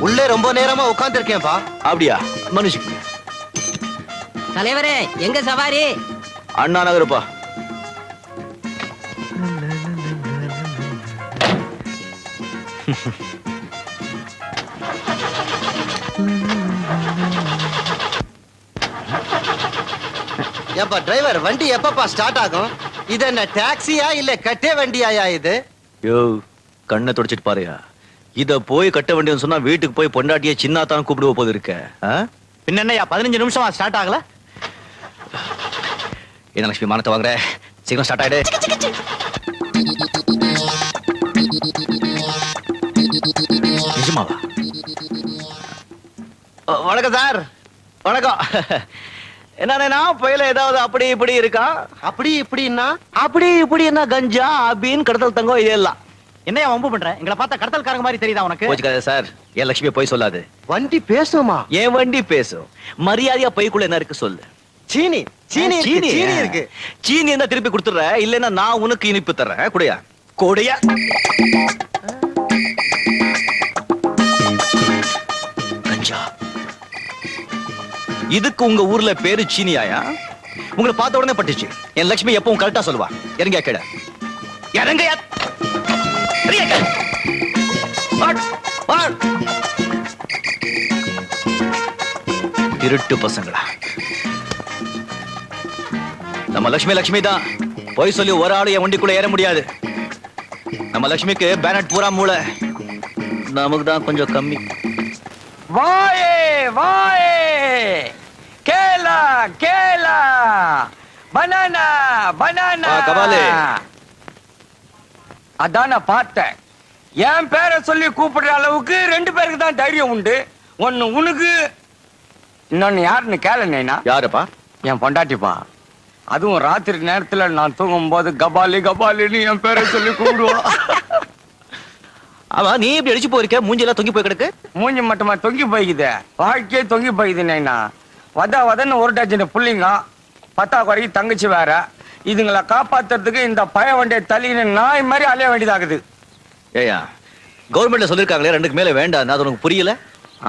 உள்ளே ரொம்ப நேரமா உட்கார்ந்து இருக்கேன்பா அப்படியா? மனுஷன் தலைவரே எங்க சவாரி? அண்ணா நகருப்பா. ஏப்பா டிரைவர் வண்டி எப்பப்பா ஸ்டார்ட் ஆகும்? இது என்ன டாக்ஸியா இல்ல கட்டே வண்டியாயா இது? யோ கண்ணை தொடச்சிட்டு பாருயா. இத போய் கட்ட வேண்டியதுன்னு சொன்னா வீட்டுக்கு போய் பொண்டாட்டிய சின்னாத்தான் கூப்பிடுவ போது இருக்க? பின்ன என்னய்யா? பதினஞ்சு நிமிஷமா ஸ்டார்ட் ஆகல? என்ன லட்சுமி மானத்தை வாங்குற? சீக்கிரம் ஸ்டார்ட் ஆயிடு. நிஜமாவா? வணக்கம் சார். வணக்கம். என்னன்னா புயல ஏதாவது அப்படி இப்படி இருக்கா? அப்படி இப்படின்னா? அப்படி இப்படி என்ன கஞ்சா அபின் கடத்தல் தங்கம் இதெல்லாம். என்னையா வம்பு பண்ற? எங்களை பார்த்தா கடத்தல்காரங்க மாதிரி தெரியுதா உனக்கு? போச்சுக்காத சார். என் லட்சுமி போய் சொல்லாது. வண்டி பேசுமா என் வண்டி பேசும்? மரியாதையா பைக்குள்ள என்ன இருக்கு சொல்லு. சீனி சீனி இருக்கு, சீனி. இருக்கு. சீனி என்ன திருப்பி கொடுத்துற இல்லைன்னா நான் உனக்கு இனிப்பு தர்றேன். குடையா. கொடையா. கஞ்சா. இதுக்கு உங்க ஊர்ல பேரு சீனியாயா? உங்களை பார்த்த உடனே பட்டுச்சு. என் லட்சுமி எப்பவும் கரெக்டா சொல்லுவா. இறங்கியா கேட இறங்கயா. திருட்டு பசங்களா. நம்ம லட்சுமி லட்சுமி தான். போய் சொல்லி ஒரு ஆளு என் வண்டிக்குள்ள ஏற முடியாது. நம்ம லட்சுமிக்கு பேனட் பூரா மூளை. நமக்கு தான் கொஞ்சம் கம்மி. வாயே வாயே. கேலா கேலா பனானா பனானா. கபாலி. அதான் நான் பார்த்தேன். என் பேரை சொல்லி கூப்பிடுற அளவுக்கு ரெண்டு பேருக்கு தான் தைரியம் உண்டு. ஒன்னு உனக்கு இன்னொன்னு யாருன்னு கேளுனேனா யாருப்பா? என் பொண்டாட்டிப்பா. அதுவும் ராத்திரி நேரத்துல நான் தூங்கும் போது கபாலி கபாலின்னு என் பேரை சொல்லி கூப்பிடுவா ஆமா நீ இப்படி அடிச்சு போயிருக்க? மூஞ்சிலாம் தொங்கி போய் கிடக்கு? மூஞ்சி மட்டுமா தொங்கி போய்க்குது? வாழ்க்கையே தொங்கி போய்க்குது நைனா. வத வதன்னு ஒரு டஜன் புள்ளிங்க பத்தா குறைக்கு தங்கச்சி வேற. இதுங்களை காப்பாத்துறதுக்கு இந்த பய வண்டியை தள்ளின்னு நாய் மாதிரி அலைய வேண்டியதாகுது. ஏயா கவர்மெண்ட்ல சொல்லிருக்காங்களே ரெண்டுக்கு மேல வேண்டாம் அது உனக்கு புரியல?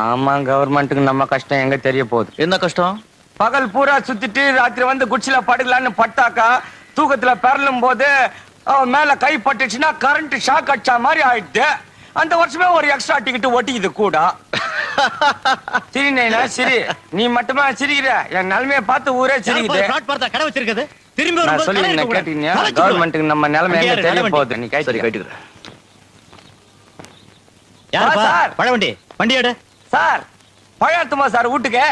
ஆமா கவர்மெண்ட்டுக்கு நம்ம கஷ்டம் எங்க தெரிய போகுது? என்ன கஷ்டம்? பகல் பூரா சுத்திட்டு ராத்திரி வந்து குச்சில படுக்கலான்னு பட்டாக்கா தூக்கத்துல பெறலும் போது மேல கை பட்டுச்சுன்னா கரண்ட் ஷாக் அடிச்சா மாதிரி ஆயிடுது. அந்த வருஷமே ஒரு எக்ஸ்ட்ரா டிக்கெட் ஒட்டிக்குது கூட. சரி நைனா சரி. நீ மட்டுமா சிரிக்கிற? என் நிலைமைய பார்த்து ஊரே சிரிக்குது. கடை வச்சிருக்குது. திரும்பி கவர்மெண்ட்டுக்கு நம்ம நிலைமை தெரிய போகுது? நீ கை யாருப்பா? சார். பழவண்டி வண்டி எடு. சார் பழம் எடுத்துமா சார் வீட்டுக்கு?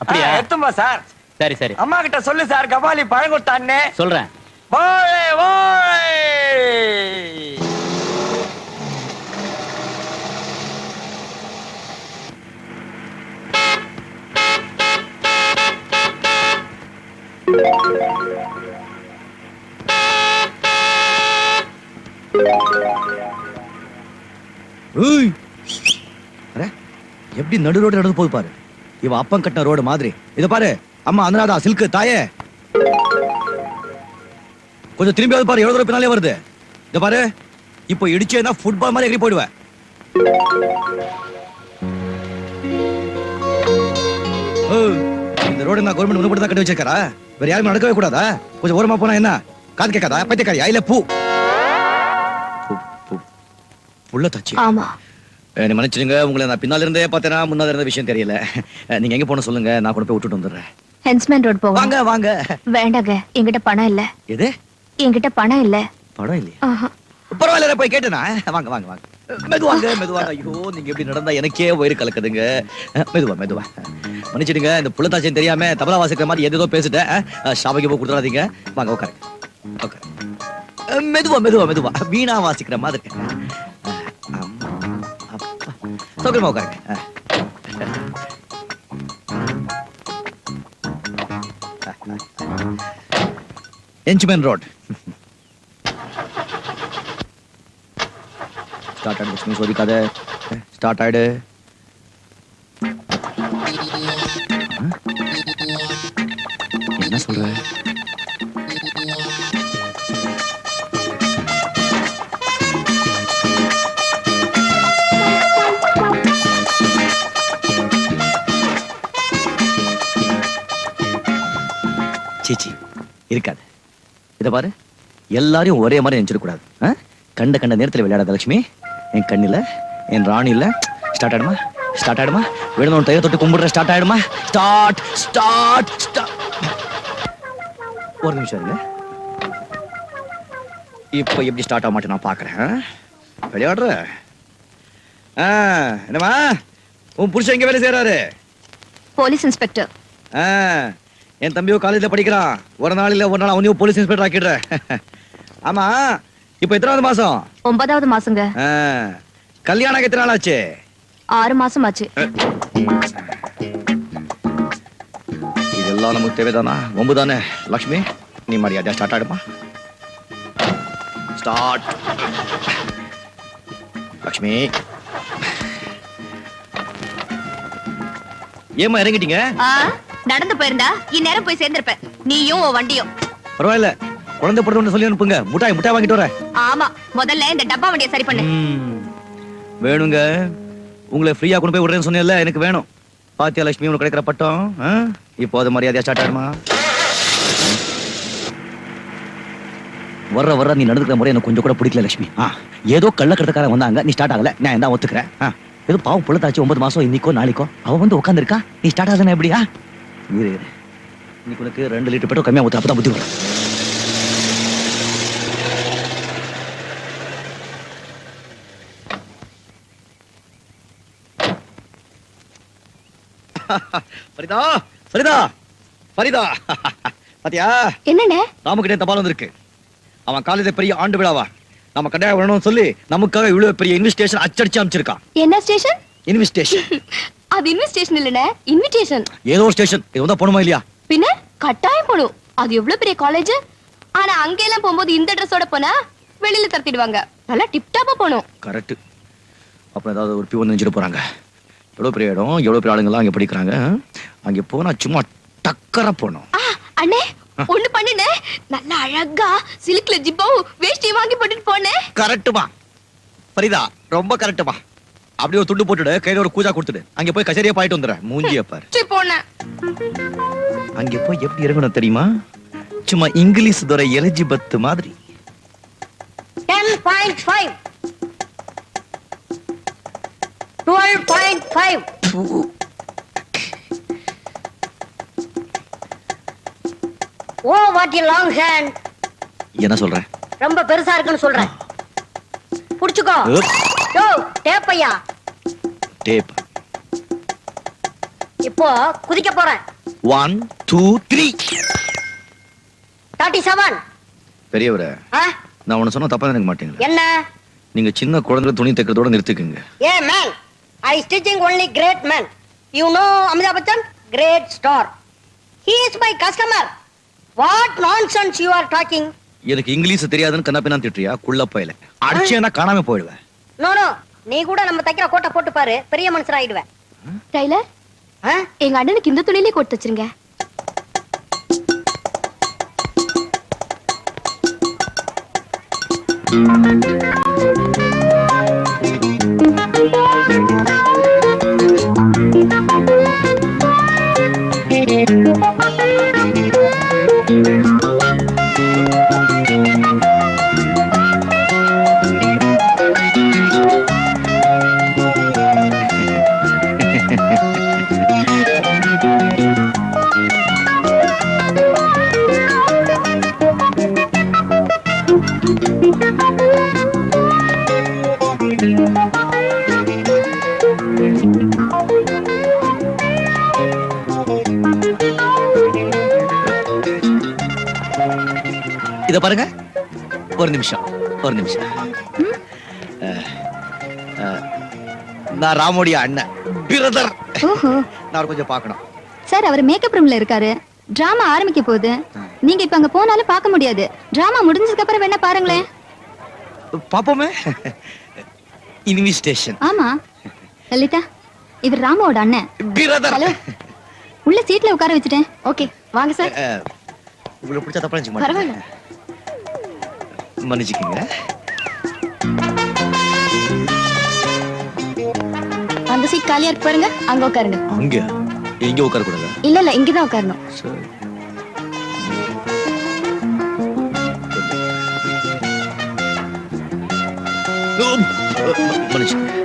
அப்படியா? எடுத்துமா சார்? சரி சரி. அம்மா கிட்ட சொல்லு சார் கபாலி பழம் கொடுத்தான்னு. சொல்றேன். வாழை வாழை! எப்படி நடு ரோடு நடந்து போய் பாரு. இவ அப்பம் கட்டின ரோடு மாதிரி. இத பாரு. அம்மா அனுராதா சில்க்கு தாயே. கொஞ்சம் திரும்பியாவது பாரு எவ்வளவு தூரம் பின்னாலே வருது. இத பாரு. இப்போ இடிச்சேன்னா ஃபுட்பால் மாதிரி எகிரி போயிடுவேன் இந்த ரோடு நான் கவர்மெண்ட் முன்னாடி தான் கட்டி வச்சிருக்காரா? வேற யாருமே நடக்கவே கூடாதா? கொஞ்சம் ஓரமா போனா என்ன? காது கேட்காதா? பைத்தியக்காரியா? இல்ல பூ. புள்ள தச்சு. ஆமா. நீ மன்னிச்சிடுங்க. உங்களை நான் பின்னால இருந்தே பார்த்தேனா முன்னால இருந்த விஷயம் தெரியல. நீங்க எங்க போன சொல்லுங்க. நான் கொண்டு போய் விட்டுட்டு வந்துடுறேன். ஹென்ஸ்மேன் ரோட் போவோம் வாங்க வாங்க. வேண்டாங்க. என்கிட்ட பணம் இல்ல. எது? என்கிட்ட பணம் இல்ல. படம் இல்லையா. பரவாயில்ல போய் கேட்டேனா? வாங்க வாங்க வாங்க. மெதுவாங்க மெதுவாங்க. ஐயோ நீங்க எப்படி நடந்தா எனக்கே வயிறு கலக்குதுங்க. மெதுவா மெதுவா. மன்னிச்சிடுங்க. இந்த புள்ளத்தாச்சியம் தெரியாம தபலா வாசிக்கிற மாதிரி எதோ பேசிட்டேன். ஷாபைக்கு போய் கொடுத்துடாதீங்க. வாங்க உட்காருங்க. உட்காரு அஹ், மெதுவா மெதுவா மெதுவா. வீணா வாசிக்கிற மாதிரி. சௌகரியமா உட்காருங்க அஹ். என்ச்மேன் ரோட் ஸ்டார்ட் ஆயிடு லட்சுமி சோதிக்காத இருக்காது. இத பாரு. எல்லாரையும் ஒரே மாதிரி நினைச்சிடக்கூடாது? கண்ட கண்ட நேரத்துல விளையாடாத லட்சுமி என் கண்ணில என் ராணில. ஸ்டார்ட் ஆயிடுமா? ஸ்டார்ட் ஆயிடுமா? வேணும் தைய தொட்டு கும்பிடுற ஸ்டார்ட் ஆயிடுமா? ஸ்டார்ட் ஸ்டார்ட் ஸ்டார்ட் ஒரு நிமிஷம் இருங்க. இப்போ எப்படி ஸ்டார்ட் ஆக மாட்டேன் நான் பாக்குறேன் ஆ? விளையாடுற? ஆ, என்னம்மா? உன் புருஷன் எங்க வேலை செய்யறாரு போலீஸ் இன்ஸ்பெக்டர். ஆ, என் தம்பியோ காலேஜ்ல படிக்கிறான். ஒரு நாள் இல்ல ஒரு நாள் அவனையும் போலீஸ் இன்ஸ்பெக்டர் ஆக்கிடுறேன் ஆமா இப்போ எத்தனாவது மாசம்? ஒன்பதாவது மாசங்க. கல்யாணம் எத்தனை நாள் ஆச்சு? ஆறு மாசம் ஆச்சு. இதெல்லாம் நமக்கு தேவைதானா? ஒம்பு தானே லக்ஷ்மி நீ மரியாதையா ஸ்டார்ட் ஆயிடுமா? ஸ்டார்ட் லக்ஷ்மி. ஏமா இறங்கிட்டீங்க? நடந்து போயிருந்தா இந்நேரம் போய் சேர்ந்திருப்ப. நீயும் உன் வண்டியும். பரவாயில்ல. குழந்தை பிறந்த சொல்லி அனுப்புங்க. முட்டாய் முட்டாய் வாங்கிட்டு வரேன். ஆமா முதல்ல இந்த டப்பா வண்டியை சரி பண்ணு. வேணுங்க. உங்களை ஃப்ரீயா கொண்டு போய் விடுறேன்னு சொன்னேன்ல எனக்கு வேணும். பாத்தியா லட்சுமி உனக்கு கிடைக்கிற பட்டம்? இப்போ அது மரியாதையா ஸ்டார்ட் ஆயிடுமா? வர்ற வர்ற நீ நடந்துக்கிற முறை எனக்கு கொஞ்சம் கூட பிடிக்கல லட்சுமி. ஆ, ஏதோ கள்ளக்கடத்தக்காரன் வந்தாங்க நீ ஸ்டார்ட் ஆகல நான் தான் ஒத்துக்கிறேன். ஏதோ பாவம் புள்ளத்தாச்சு ஒன்பது மாசம் இன்னைக்கோ நாளைக்கோ அவ வந்து உட்காந்துருக்கா நீ ஸ்டார்ட் ஆகலன்னா எப்படியா இரு. இரு. இன்னைக்கு உனக்கு ரெண்டு லிட்டர் பெட்ரோல் கம்மியா ஊத்து அப்பதான் புத்தி வரும். ஃபரிதா ஃபரிதா ஃபரிதா. பாத்தியா? என்னண்ணே? ராமுகிட்டே தபால் வந்திருக்கு. அவன் காலேஜ் பெரிய ஆண்டு விழாவா. நம்ம கட்டாயம் வரணும்னு சொல்லி நமக்காக இவ்வளவு பெரிய இன்விஸ்டேஷன் அச்சடிச்சு அமைச்சிருக்கான் என்ன ஸ்டேஷன் இன்விஸ்டேஷன் அது இன்விஸ்டேஷன் இல்லனே இன்விடேஷன் ஏதோ ஒரு ஸ்டேஷன் இது வந்தா போணுமா இல்லையா? பின்ன கட்டாயம் போடும் அது எவ்வளவு பெரிய காலேஜ் ஆனா அங்க எல்லாம் போகும்போது இந்த ட்ரெஸ்ஸோட போனா வெளியில தரத்திடுவாங்க. நல்லா டிப் டாப்பா கரெக்ட் அப்புறம் ஏதாவது ஒரு பியூன் நினைச்சிட்டு போறாங்க. எவ்வளவு பெரிய இடம் எவ்வளவு பெரிய ஆளுங்கெல்லாம் அங்க படிக்கிறாங்க. அங்க போனா சும்மா டக்கரா ஆ, அண்ணே ஒண்ணு பண்ணுனே நல்லா அழகா சில்க்ல ஜிப்பாவும் வேஷ்டி வாங்கி போட்டுட்டு போனேன் கரெக்டுமா ஃபரிதா ரொம்ப கரெக்டுமா அப்படியே ஒரு துண்டு போட்டுடு. கையில ஒரு கூஜா கொடுத்துடு. அங்க போய் கச்சேரியா பாயிட்டு வந்துடுறேன். மூஞ்சிய பாரு. அங்க போய் எப்படி இறங்கணும் தெரியுமா? சும்மா இங்கிலீஷ் துறை மாதிரி. Twelve point five oh what a long hand என்ன சொல்றேன் ரொம்ப பெருசா இருக்குன்னு சொல்றேன் புடிச்சுக்கோ. யோ டேப்பையா டேப். இப்போ குதிக்க போறேன். One two three thirty seven பெரியவரே நான் உன்ன சொன்ன தப்பா நினைக்க மாட்டீங்களா. என்ன? நீங்க சின்ன குழந்தை துணி தைக்கிறதோட நிறுத்திக்குங்க. Hey man I stitching only great man you know Amitabh Bachchan great star he is my customer what nonsense you are talking எனக்கு இங்கிலீஷ் தெரியாதுன்னு கண்ணா பின்னா திட்டுறியா? குள்ள போயில. அடிச்சேன்னா காணாம போயிடுவேன். நோ நோ நீ கூட நம்ம தைக்கிற கோட்டை போட்டு பாரு. பெரிய மனுஷர் ஆயிடுவேன் டைலர்? எங்க அண்ணனுக்கு இந்த துணியிலே கொடுத்து வச்சிருங்க. இத பாருங்க. ஒரு நிமிஷம் ஒரு நிமிஷம். நான் ராமோடைய அண்ணன் பிரதர். ஓஹோ. நான் கொஞ்சம் பார்க்கணும். சார் அவர் மேக்கப் ரூம்ல இருக்காரு. டிராமா ஆரம்பிக்க போகுது. நீங்க இப்ப அங்க போனாலும் பார்க்க முடியாது. டிராமா முடிஞ்சதுக்கு அப்புறம் வேணா பாருங்களேன் பாப்போமே இன்விஸ்டேஷன் ஆமா. லலிதா இவர் ராமாவோட அண்ணன். பிரதர். ஹலோ. உள்ள சீட்ல உட்கார வச்சுட்டேன். ஓகே வாங்க சார். உங்களுக்கு பிடிச்ச தப்பா பரவாயில்ல. மன்னிச்சுக்கோங்க. அந்த சீட் காலியா இருக்கு பாருங்க. அங்க உட்காருங்க. அங்க? எங்க உட்கார கூடாது இல்ல இல்ல இங்கதான் உட்காரணும். சரி. மன்னிச்சுக்கோங்க.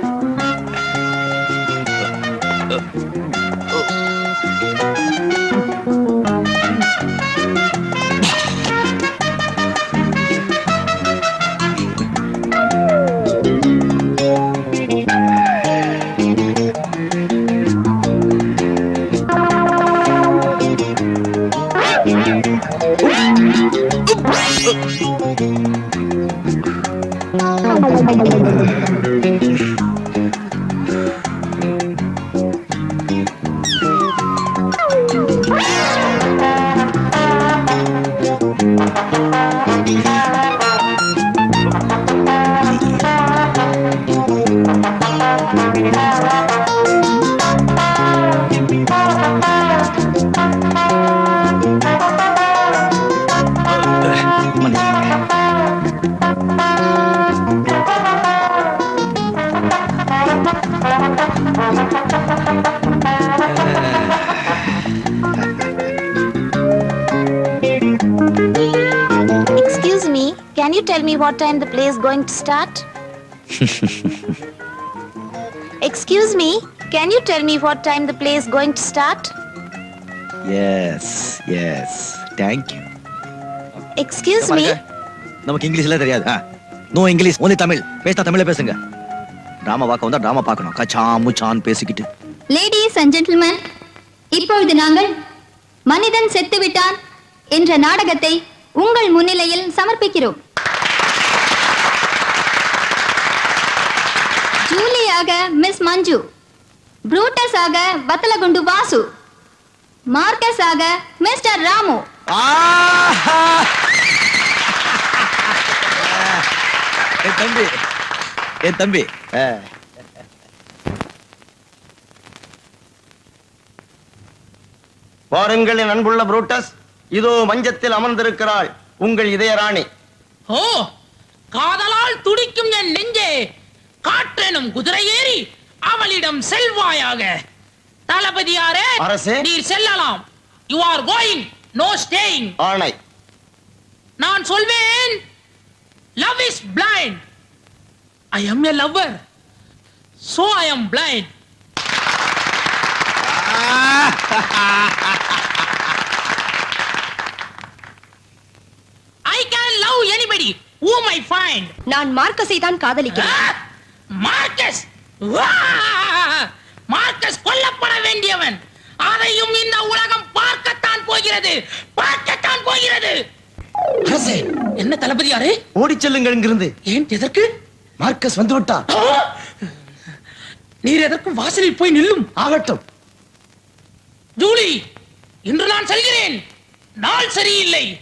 Me what time the play is going to start? Excuse me, can you tell me what time the play is going to start? Yes yes thank you Excuse me, நமக்கு இங்கிலீஷ்ல தெரியாது நோ இங்கிலீஷ் ஒன்லி தமிழ் பேசினா தமிழ்ல பேசுங்க. Drama பார்க்க வந்தா drama பார்க்கணும். கச்சா முச்சான் பேசிக்கிட்டு. லேடிஸ் அண்ட் ஜென்டில்மேன் இப்பொழுது நாங்கள் மனிதன் செத்துவிட்டான் என்ற நாடகத்தை உங்கள் முன்னிலையில் சமர்ப்பிக்கிறோம். ஜூலியாக மிஸ் மஞ்சு. புரூட்டஸ் ஆக வத்தலகுண்டு வாசு. மார்க்கஸ் ஆக மிஸ்டர் ராமு. என் தம்பி என் தம்பி. பாருங்கள் என் அன்புள்ள புரூட்டஸ். இதோ மஞ்சத்தில் அமர்ந்திருக்கிறாள் உங்கள் இதய ராணி ஓ காதலால் துடிக்கும் என் நெஞ்சே. காற்றெனும் குதிரை ஏறி அவளிடம் செல்வாயாக. தளபதியாரே அரசே. நீர் செல்லலாம். You are going no staying ஆணை. நான் சொல்வேன் love is blind I am a lover so I am blind I can love anybody whom I find. நான் மார்க்கஸை தான் காதலிக்கிறேன்! மார்க்கஸ்! மார்க்கஸ் கொல்லப்பட வேண்டியவன். அதையும் இந்த உலகம் பார்க்கத்தான் போகிறது. பார்க்கத்தான் போகிறது. என்ன தளபதியாரே ஓடிச் செல்லுங்கள் இங்கிருந்து. ஏன் எதற்கு? மார்க்கஸ் வந்து விட்டார் ஆ! நீர் எதற்கும் வாசலில் போய் நில்லும். ஆகட்டும். ஜூலி இன்று நான் செல்கிறேன். நாள் சரியில்லை.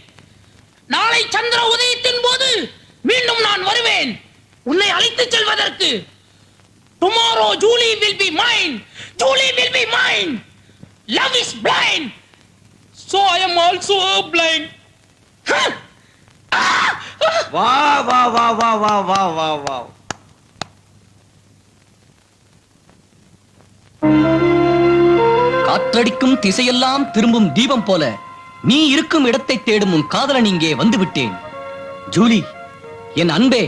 நாளை சந்திர உதயத்தின் போது மீண்டும் நான் வருவேன். உன்னை அழைத்துச் செல்வதற்கு. Tomorrow Julie will be mine Julie will be mine love is blind so I am also blind வா வா வா வா வா வா வா வா. காற்றடிக்கும் திசையெல்லாம் திரும்பும் தீபம் போல நீ இருக்கும் இடத்தை தேடும் உன் காதலன் இங்கே வந்து விட்டேன் ஜூலி என் அன்பே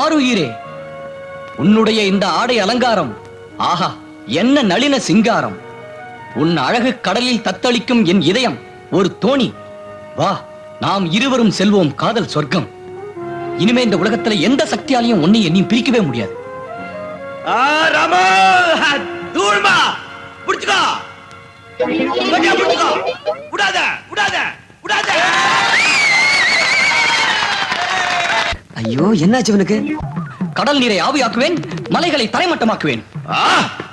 ஆருயிரே உன்னுடைய இந்த ஆடை அலங்காரம் ஆஹா என்ன நளின சிங்காரம். உன் அழகு கடலில் தத்தளிக்கும் என் இதயம் ஒரு தோணி. வா நாம் இருவரும் செல்வோம் காதல் சொர்க்கம். இனிமே இந்த உலகத்துல எந்த சக்தியாலையும் உன்னை என்னையும் பிரிக்கவே முடியாது. புடிச்சுக்கோ. விடாத விடாத விடாத. ஐயோ என்னாச்சு இவனுக்கு? கடல் நீரை ஆவியாக்குவேன் மலைகளை தரைமட்டமாக்குவேன். ஆ,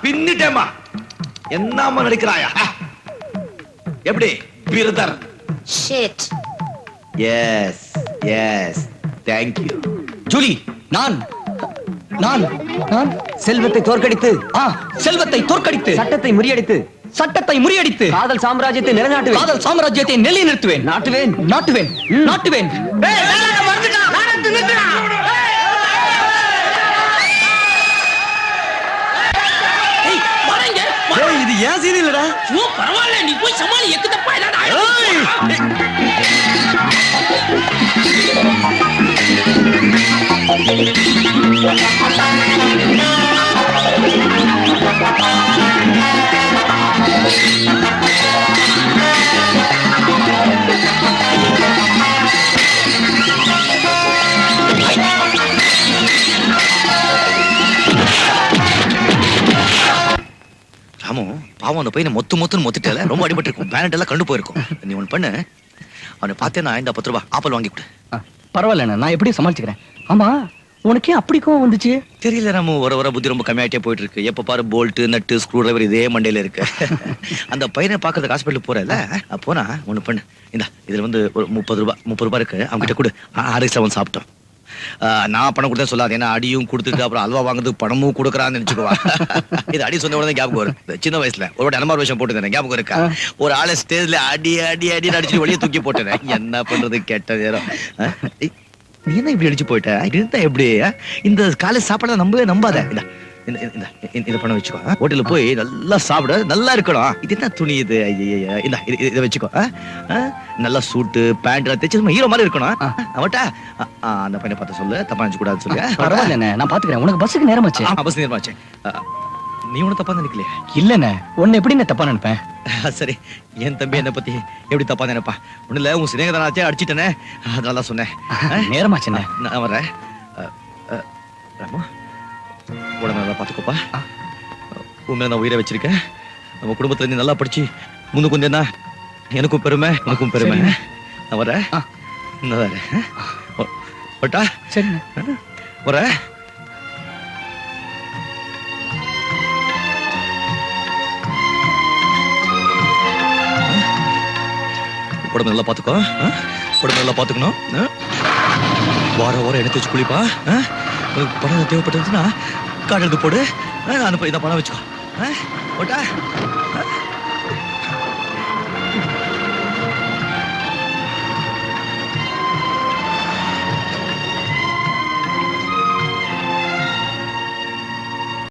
பின்னிட்டேம்மா. என்னம்மா நடிக்கிறாயா. எப்படி? Brother. Shit. Yes yes thank you Julie நான் நான் நான் செல்வத்தை தோற்கடித்து ஆ செல்வத்தை தோற்கடித்து சட்டத்தை முறியடித்து சட்டத்தை முறியடித்து காதல் சாம்ராஜ்யத்தை நிலைநாட்டுவேன். காதல் சாம்ராஜ்யத்தை நிலை நிறுத்துவேன். நாட்டுவேன். நாட்டுவேன். நாட்டுவேன். ஏய், வாடங்க, இது ஏன் சீன் இல்லடா ஓ பரவாயில்ல நீ போய் சமாளி எக்கு தப்பா ஏதாவது ஆயிடும். பாவம் அந்த பையனை மொத்து மொத்துன்னு மொத்திட்டல ரொம்ப அடிபட்டு இருக்கும் பேனட் எல்லாம் கண்டு போயிருக்கும். நீ ஒன்று பண்ணு. அவனை பார்த்தேன்னா இந்த பத்து ரூபாய் ஆப்பல் வாங்கி கொடு. ஆ, பரவாயில்ல நான் எப்படி சமாளிச்சுக்கிறேன். ஆமா உனக்கே அப்படி கோவம் வந்துச்சு? தெரியல ராமு வர வர புத்தி ரொம்ப கம்மியாயிட்டே போயிட்டு இருக்கு எப்ப பாரு போல்ட் நட்டு ஸ்க்ரூ டிரைவர் இதே மண்டையில இருக்கு. அந்த பையனை பார்க்கறதுக்கு ஹாஸ்பிட்டல் போறல போனா ஒண்ணு பண்ணு. இந்த இதுல வந்து ஒரு முப்பது ரூபாய் முப்பது ரூபாய் இருக்கு. அவங்க கிட்ட கொடு ஆறு செவன் சாப்பிட்டோம். நான் பணம் கொடுத்தா சொல்லாது. ஏன்னா அடியும் கொடுத்துட்டு அப்புறம் அல்வா வாங்குறதுக்கு பணமும் கொடுக்குறான்னு நினைச்சுக்குவா. இது அடி சொன்ன உடனே ஞாபகம் வரும். சின்ன வயசுல ஒரு வாட்டி அனமார் விஷயம் போட்டு ஞாபகம் இருக்கா? ஒரு ஆளை ஸ்டேஜ்ல அடி அடி அடி அடிச்சு வெளியே தூக்கி போட்டேன். என்ன பண்றது கெட்ட நேரம்? நீ என்ன இப்படி அடிச்சு போயிட்ட? இருந்தா எப்படி? இந்த காலேஜ் சாப்பாடு நம்பவே நம்பாத. இதை பண்ண வச்சுக்கோ? ஹோட்டல்ல போய் நல்லா சாப்பிட நல்லா இருக்கணும். இது என்ன துணி இது? இந்த இது- வச்சுக்கோ? நல்லா சூட்டு பேண்ட் தைச்சு ஹீரோ மாதிரி இருக்கணும். அவட்டா அந்த பையனை பார்த்து சொல்லு தப்பா நினைச்சு கூடாது சொல்லு பரவாயில்லண்ணே நான் பாத்துக்கிறேன். உனக்கு பஸ்ஸுக்கு நேரமாச்சு பஸ் நேரமாச்சு நீ ஒன்னும் தப்பா நினைக்கலையே? இல்லண்ணே உன்னை எப்படி நான் தப்பா நினைப்பேன்? சரி. என் தம்பி என்னை பத்தி எப்படி தப்பா நினைப்பா? ஒண்ணு இல்ல உன் சிநேகதானாச்சே அடிச்சிட்டனே. அதனால தான் சொன்னேன்? நேரமாச்சுண்ணே நான் வரேன். ராமு? உடம்பு நல்லா பார்த்துக்கோப்பா. உண்மையில நான் உயிரை வச்சிருக்கேன். நம்ம குடும்பத்துல நீ நல்லா படிச்சு முன்னுக்கு வந்தேன்னா எனக்கும் பெருமை உனக்கும் பெருமை. நான் வரேன். நான் வரேன். வரட்டா சரிண்ணே. வரேன். உடம்பு நல்லா பார்த்துக்கோ? உடம்பு நல்லா பார்த்துக்கணும். ஆ? வார வாரம் எடுத்து வச்சு குளிப்பா. ஆ? உனக்கு பணம் தேவைப்பட்டுச்சுன்னா கார்டு எடுத்து போடு. நான் அனுப்ப இதை பணம் வச்சுக்கோ. ஓட்டா